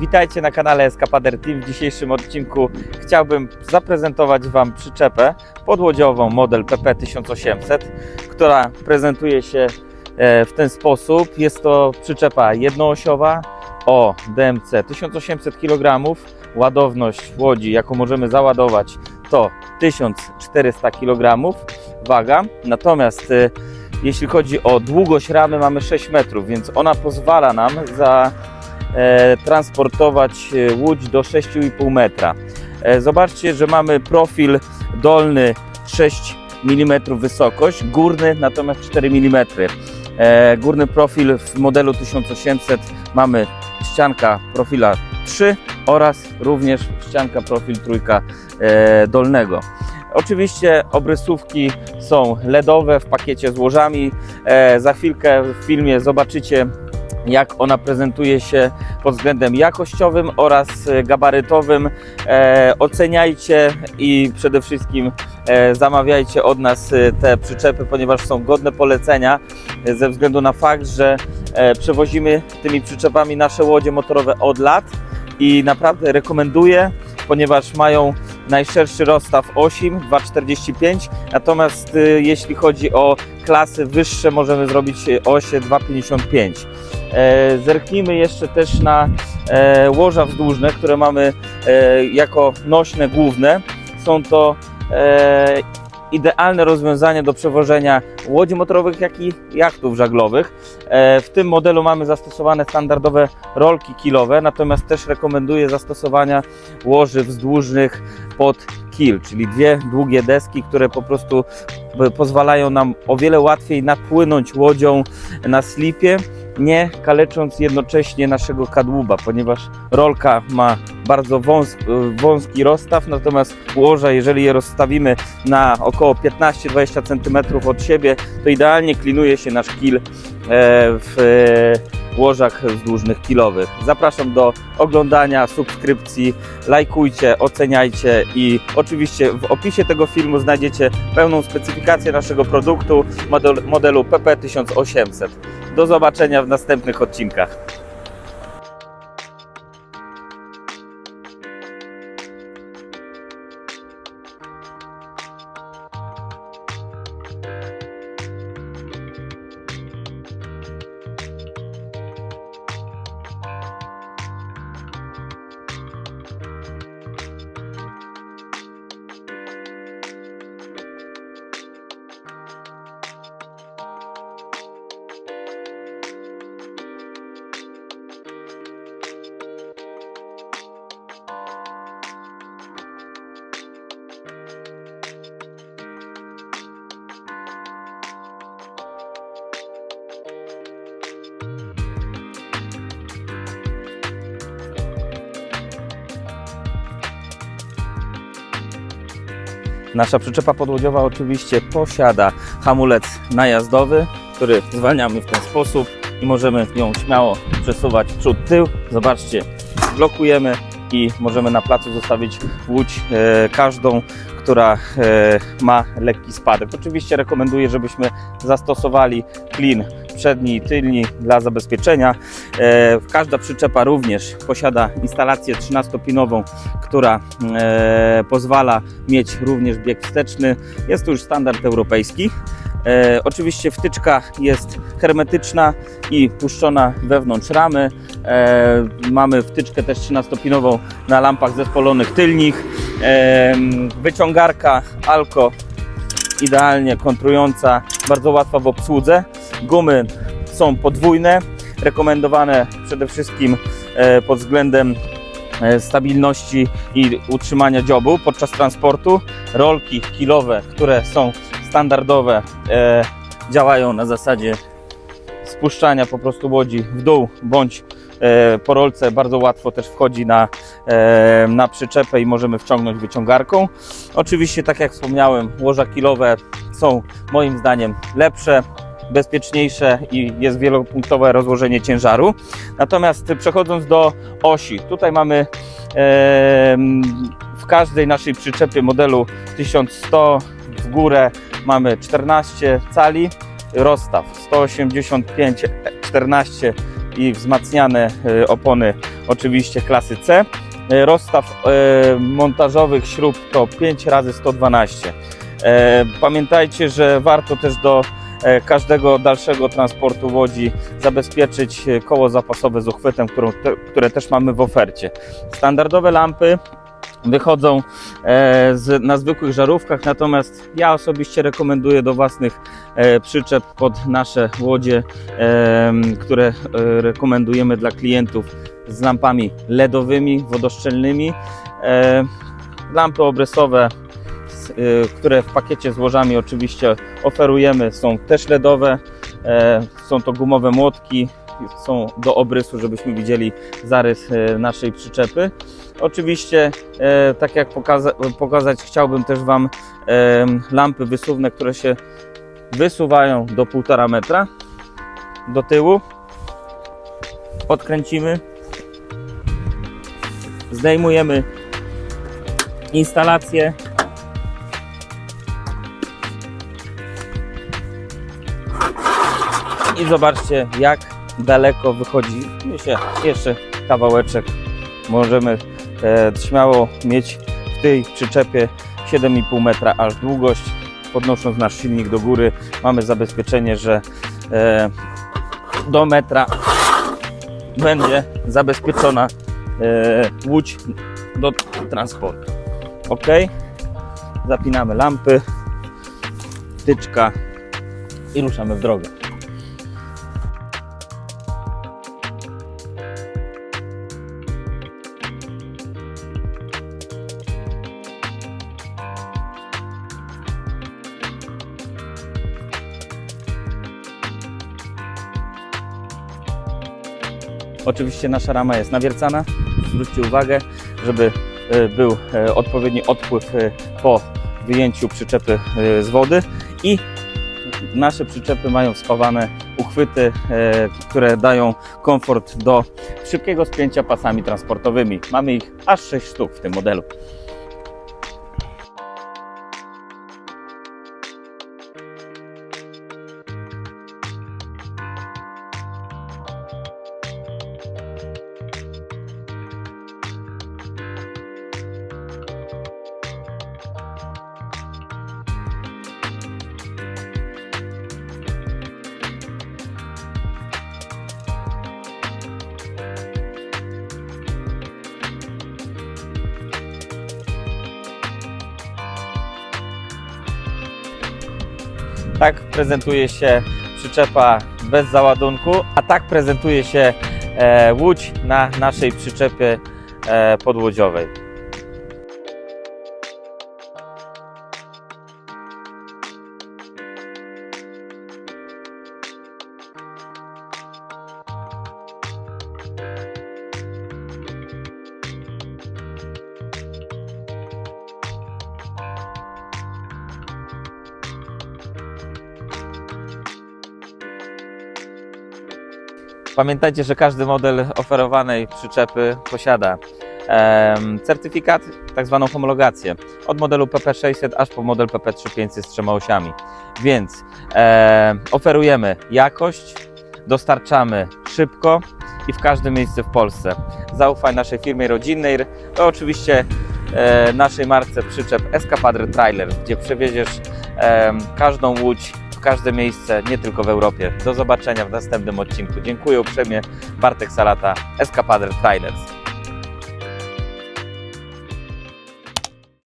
Witajcie na kanale Eskapader Team. W dzisiejszym odcinku chciałbym zaprezentować Wam przyczepę podłodziową model PP1800, która prezentuje się e, w ten sposób. Jest to przyczepa jednoosiowa o DMC 1800 kg. Ładowność łodzi, jaką możemy załadować, to 1400 kg waga. Natomiast e, jeśli chodzi o długość ramy, mamy 6 metrów, więc ona pozwala nam za transportować e, łódź do 6,5 metra. E, zobaczcie, że mamy profil dolny 6 mm wysokość, górny natomiast 4 mm. E, górny profil w modelu 1800 mamy ścianka profila 3 oraz również ścianka profil trójka e, dolnego. Oczywiście obrysówki są LEDowe w pakiecie z łożami. E, za chwilkę w filmie zobaczycie jak ona prezentuje się pod względem jakościowym oraz e, gabarytowym. E, oceniajcie i przede wszystkim e, zamawiajcie od nas e, te przyczepy, ponieważ są godne polecenia e, ze względu na fakt, że e, przewozimy tymi przyczepami nasze łodzie motorowe od lat i naprawdę rekomenduję, ponieważ mają najszerszy rozstaw 8, 2,45, natomiast e, jeśli chodzi o klasy wyższe możemy zrobić e, osie 2,55. E, Zerknijmy jeszcze też na e, łoża wzdłużne, które mamy e, jako nośne główne. Są to idealne rozwiązanie do przewożenia łodzi motorowych, jak i jachtów żaglowych. E, W tym modelu mamy zastosowane standardowe rolki kilowe, natomiast też rekomenduję zastosowania łoży wzdłużnych pod kil, czyli dwie długie deski, które po prostu e, pozwalają nam o wiele łatwiej napłynąć łodzią na slipie nie kalecząc jednocześnie naszego kadłuba, ponieważ rolka ma bardzo wąs wąski rozstaw, natomiast łoża, jeżeli je rozstawimy na około 15-20 cm od siebie, to idealnie klinuje się nasz kil e, w e, łożach wzdłużnych kilowych. Zapraszam do oglądania, subskrypcji, lajkujcie, oceniajcie i oczywiście w opisie tego filmu znajdziecie pełną specyfikację naszego produktu model, modelu PP1800. Do zobaczenia w następnych odcinkach. Nasza przyczepa podłodziowa oczywiście posiada hamulec najazdowy, który zwalniamy w ten sposób i możemy ją śmiało przesuwać przód, tył. Zobaczcie, blokujemy i możemy na placu zostawić łódź e, każdą, która e, ma lekki spadek. Oczywiście rekomenduję, żebyśmy zastosowali klin przedni i tylni dla zabezpieczenia. E, każda przyczepa również posiada instalację 13-pinową, która e, pozwala mieć również bieg wsteczny. Jest to już standard europejski. E, oczywiście wtyczka jest hermetyczna i puszczona wewnątrz ramy. E, mamy wtyczkę też 13-pinową na lampach zespolonych tylnych. E, wyciągarka Alco idealnie kontrująca, bardzo łatwa w obsłudze. Gumy są podwójne, rekomendowane przede wszystkim e, pod względem e, stabilności i utrzymania dziobu podczas transportu. Rolki kilowe, które są standardowe, e, działają na zasadzie spuszczania po prostu łodzi w dół bądź po rolce bardzo łatwo też wchodzi na, na przyczepę i możemy wciągnąć wyciągarką. Oczywiście, tak jak wspomniałem, łoża kilowe są moim zdaniem lepsze, bezpieczniejsze i jest wielopunktowe rozłożenie ciężaru. Natomiast przechodząc do osi, tutaj mamy w każdej naszej przyczepie modelu 1100 w górę mamy 14 cali, rozstaw 185 14 i wzmacniane e, opony oczywiście klasy C. E, Rozstaw e, montażowych śrub to 5 razy 112 E, Pamiętajcie, że warto też do każdego dalszego transportu łodzi zabezpieczyć e, koło zapasowe z uchwytem, którą, które też mamy w ofercie. Standardowe lampy wychodzą e, z, na zwykłych żarówkach, natomiast ja osobiście rekomenduję do własnych e, przyczep pod nasze łodzie, e, które e, rekomendujemy dla klientów z lampami LEDowymi, wodoszczelnymi. E, lampy obrysowe które w pakiecie z łożami oczywiście oferujemy, są też LEDowe. E, Są to gumowe młotki, są do obrysu, żebyśmy widzieli zarys e, naszej przyczepy. Oczywiście, e, tak jak pokaza- pokazać, chciałbym też Wam lampy wysuwne, które się wysuwają do 1,5 metra do tyłu. Odkręcimy, zdejmujemy instalację I zobaczcie, jak daleko wychodzi. Myślę, jeszcze kawałeczek. Możemy e, śmiało mieć w tej przyczepie 7,5 metra aż długość. Podnosząc nasz silnik do góry, mamy zabezpieczenie, że e, do metra będzie zabezpieczona e, łódź do transportu. Ok, zapinamy lampy, wtyczka i ruszamy w drogę. Oczywiście nasza rama jest nawiercana. Zwróćcie uwagę, żeby e, był e, odpowiedni odpływ e, po wyjęciu przyczepy z wody i nasze przyczepy mają spawane uchwyty, które dają komfort do szybkiego spięcia pasami transportowymi. Mamy ich aż 6 sztuk w tym modelu. Tak prezentuje się przyczepa bez załadunku, a tak prezentuje się e, łódź na naszej przyczepie e, podłodziowej. Pamiętajcie, że każdy model oferowanej przyczepy posiada certyfikat, tak zwaną homologację, od modelu PP600 aż po model PP3500 z trzema osiami. Więc em, oferujemy jakość, dostarczamy szybko i w każde miejsce w Polsce. Zaufaj naszej firmie rodzinnej, oczywiście e, naszej marce przyczep Escapadre Trailer, gdzie przewieziesz em, każdą łódź w każde miejsce, nie tylko w Europie. Do zobaczenia w następnym odcinku. Dziękuję uprzejmie. Bartek Salata, Escapadre Trailers.